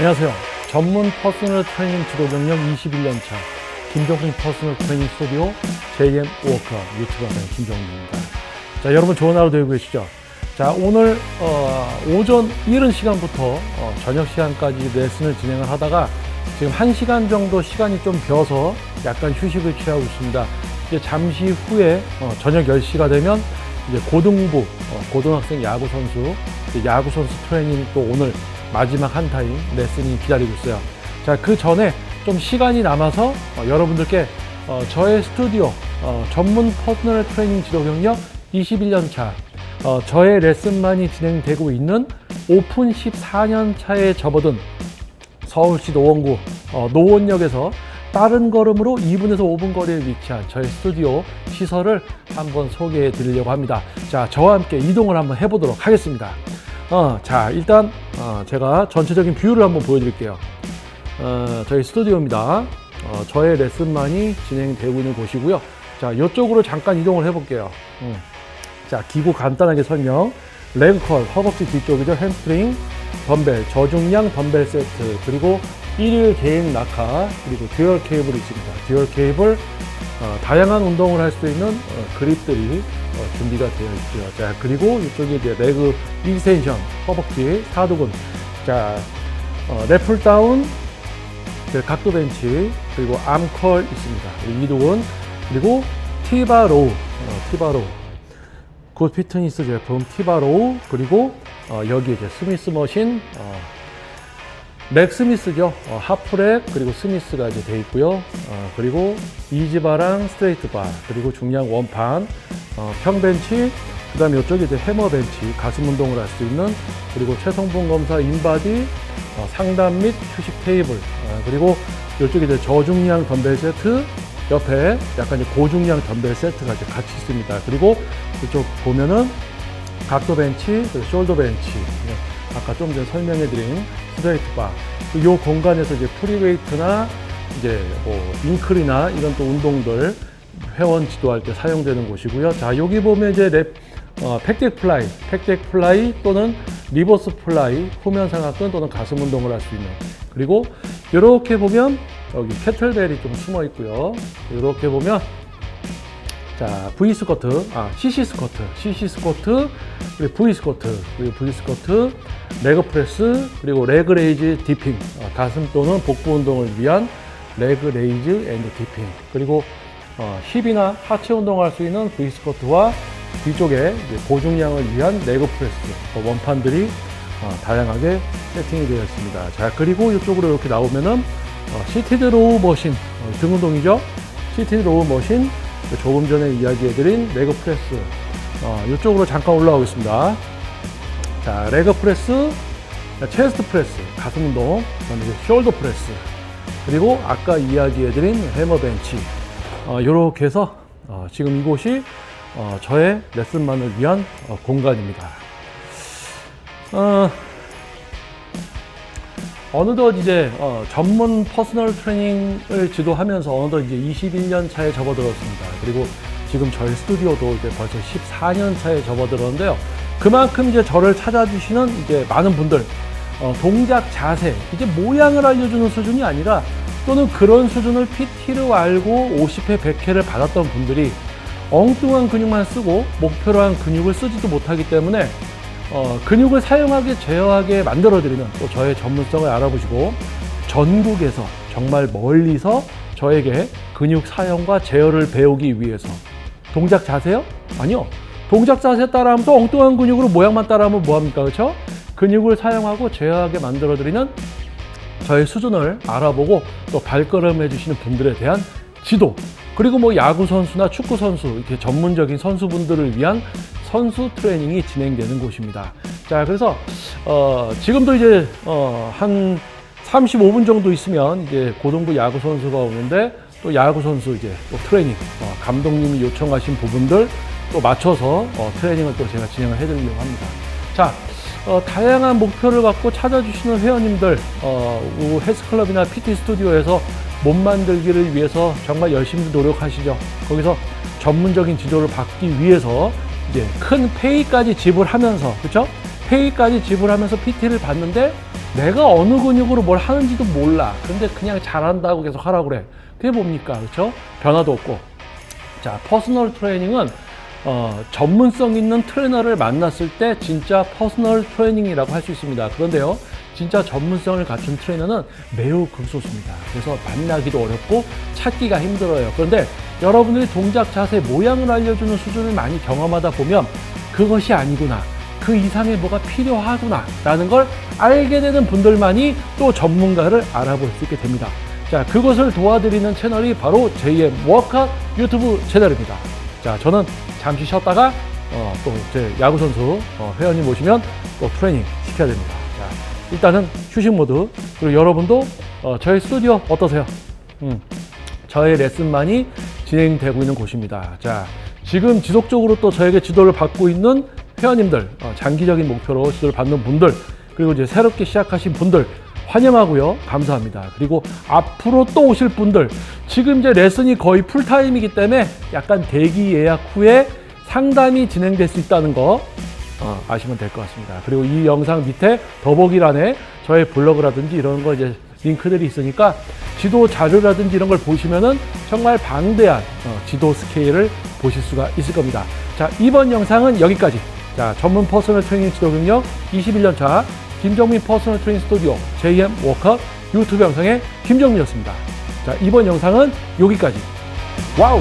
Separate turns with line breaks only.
안녕하세요. 전문 퍼스널 트레이닝 지도 경력 21년 차 김종민 퍼스널 트레이닝 스튜디오 JM 워크업 유튜브 하는 김종민입니다. 자, 여러분 좋은 하루 되고 계시죠? 자, 오늘 어, 오전 이른 시간부터 어, 저녁 시간까지 레슨을 진행을 하다가 지금 1시간 정도 시간이 좀 비어서 약간 휴식을 취하고 있습니다. 이제 잠시 후에 어, 저녁 10시가 되면 이제 고등부 어, 고등학생 야구 선수 이제 야구 선수 트레이닝 또 오늘 마지막 한 타임 레슨이 기다리고 있어요. 자, 그 전에 좀 시간이 남아서 어, 여러분들께 어, 저의 스튜디오 어, 전문 퍼스널 트레이닝 지도 경력 21년 차 어, 저의 레슨만이 진행되고 있는 오픈 14년 차에 접어든 서울시 노원구 어, 노원역에서 빠른 걸음으로 2분에서 5분 거리에 위치한 저희 스튜디오 시설을 한번 소개해 드리려고 합니다. 자, 저와 함께 이동을 한번 해보도록 하겠습니다. 어, 자, 일단 어, 제가 전체적인 뷰를 한번 보여드릴게요. 어, 저희 스튜디오입니다. 어, 저의 레슨만이 진행되고 있는 곳이고요. 자, 이쪽으로 잠깐 이동을 해볼게요. 음. 자, 기구 간단하게 설명. 레그컬, 허벅지 뒤쪽이죠. 햄스트링, 덤벨, 저중량 덤벨 세트, 그리고 일일 개인 낙하, 그리고 듀얼 케이블이 있습니다. 듀얼 케이블, 어, 다양한 운동을 할 수 있는 어, 그립들이 어, 준비가 되어 있죠. 자, 그리고 이쪽에 이제 레그 익스텐션, 허벅지, 사두근, 자, 어, 래플 다운, 그 각도 벤치, 그리고 암컬 있습니다. 이두근, 그리고 티바로우, 어, 티바로우. 굿 피트니스 제품 티바로우, 그리고 어, 여기 이제 스미스 머신, 어, 맥 스미스죠. 어, 하프렉 그리고 스미스가 이제 돼 있고요. 어, 그리고 이지바랑 스트레이트 바 그리고 중량 원판 어, 평벤치 그다음에 이쪽에 이제 해머 벤치 가슴 운동을 할 수 있는 그리고 체성분 검사 인바디 어, 상단 및 휴식 테이블 어, 그리고 이쪽에 이제 저중량 덤벨 세트 옆에 약간 이제 고중량 덤벨 세트가 이제 같이 있습니다. 그리고 이쪽 보면은 각도 벤치, 숄더 벤치, 네, 아까 좀 전에 설명해드린 스트레이트 바, 이 공간에서 이제 프리웨이트나 이제 뭐 잉클이나 이런 또 운동들 회원 지도할 때 사용되는 곳이고요. 자, 여기 보면 이제 랩, 어, 팩덱 플라이, 팩덱 플라이 또는 리버스 플라이, 후면 상하근 또는 가슴 운동을 할 수 있는. 그리고 이렇게 보면 여기 캐틀벨이 좀 숨어 있고요. 이렇게 보면 자, V 스쿼트, 아, CC 스쿼트, CC 스쿼트, 그리고 V 스쿼트, 그리고 V 스쿼트, 레그 프레스, 그리고 레그 레이즈 디핑, 어, 가슴 또는 복부 운동을 위한 레그 레이즈 앤드 디핑, 그리고 어, 힙이나 하체 운동을 할수 있는 V 스쿼트와 뒤쪽에 이제 고중량을 위한 레그 프레스, 어, 원판들이 어, 다양하게 세팅이 되어 있습니다. 자, 그리고 이쪽으로 이렇게 나오면은 어, 시티드 로우 머신, 어, 등 운동이죠. 시티드 로우 머신, 조금 전에 이야기해드린 레그 프레스 어, 이쪽으로 잠깐 올라오겠습니다. 자, 레그 프레스, 자, 체스트 프레스, 가슴 운동, 그다음에 숄더 프레스, 그리고 아까 이야기해드린 해머 벤치 어, 이렇게 해서 어, 지금 이곳이 어, 저의 레슨만을 위한 어, 공간입니다. 어, 어느덧 이제 어, 전문 퍼스널 트레이닝을 지도하면서 어느덧 이제 21년 차에 접어들었습니다. 그리고 지금 저희 스튜디오도 이제 벌써 14년 차에 접어들었는데요. 그만큼 이제 저를 찾아주시는 이제 많은 분들 어, 동작 자세 이제 모양을 알려주는 수준이 아니라 또는 그런 수준을 PT로 알고 50회 100회를 받았던 분들이 엉뚱한 근육만 쓰고 목표로 한 근육을 쓰지도 못하기 때문에 어, 근육을 사용하게 제어하게 만들어드리는 또 저의 전문성을 알아보시고 전국에서 정말 멀리서 저에게 근육 사용과 제어를 배우기 위해서 동작 자세요? 아니요. 동작 자세 따라하면서 엉뚱한 근육으로 모양만 따라하면 뭐합니까? 그렇죠? 근육을 사용하고 제어하게 만들어드리는 저의 수준을 알아보고 또 발걸음 해주시는 분들에 대한 지도 그리고 뭐 야구 선수나 축구 선수 이렇게 전문적인 선수분들을 위한 선수 트레이닝이 진행되는 곳입니다. 자, 그래서 어, 지금도 이제 어, 한 35분 정도 있으면 이제 고등부 야구 선수가 오는데 또 야구 선수 이제 또 트레이닝 어, 감독님이 요청하신 부분들 또 맞춰서 어, 트레이닝을 또 제가 진행을 해드리려고 합니다. 자, 어, 다양한 목표를 갖고 찾아주시는 회원님들, 어, 우 헬스클럽이나 PT 스튜디오에서 몸 만들기를 위해서 정말 열심히 노력하시죠. 거기서 전문적인 지도를 받기 위해서 이제 큰 페이까지 지불하면서, 그렇죠? 페이까지 지불하면서 PT를 받는데 내가 어느 근육으로 뭘 하는지도 몰라. 근데 그냥 잘한다고 계속 하라고 그래. 그게 뭡니까? 그렇죠? 변화도 없고. 자, 퍼스널 트레이닝은 어, 전문성 있는 트레이너를 만났을 때 진짜 퍼스널 트레이닝이라고 할 수 있습니다. 그런데요, 진짜 전문성을 갖춘 트레이너는 매우 극소수입니다. 그래서 만나기도 어렵고 찾기가 힘들어요. 그런데 여러분들이 동작 자세 모양을 알려주는 수준을 많이 경험하다 보면 그것이 아니구나. 그 이상의 뭐가 필요하구나. 라는 걸 알게 되는 분들만이 또 전문가를 알아볼 수 있게 됩니다. 자, 그것을 도와드리는 채널이 바로 JM 워크아웃 유튜브 채널입니다. 자, 저는 잠시 쉬었다가 어, 또 제 야구 선수 어, 회원님 모시면 또 트레이닝 시켜야 됩니다. 자, 일단은 휴식 모드 그리고 여러분도 어, 저희 스튜디오 어떠세요? 음, 저의 레슨만이 진행되고 있는 곳입니다. 자, 지금 지속적으로 또 저에게 지도를 받고 있는 회원님들, 어, 장기적인 목표로 지도를 받는 분들, 그리고 이제 새롭게 시작하신 분들 환영하고요. 감사합니다. 그리고 앞으로 또 오실 분들, 지금 이제 레슨이 거의 풀타임이기 때문에 약간 대기 예약 후에 상담이 진행될 수 있다는 거 어, 아시면 될 것 같습니다. 그리고 이 영상 밑에 더보기란에 저의 블로그라든지 이런 거 이제 링크들이 있으니까 지도 자료라든지 이런 걸 보시면은 정말 방대한 어, 지도 스케일을 보실 수가 있을 겁니다. 자, 이번 영상은 여기까지. 자, 전문 퍼스널 트레이닝 지도 경력 21년 차 김정민 퍼스널 트레이닝 스튜디오 JM 워커 유튜브 영상의 김정민이었습니다. 자, 이번 영상은 여기까지. 와우!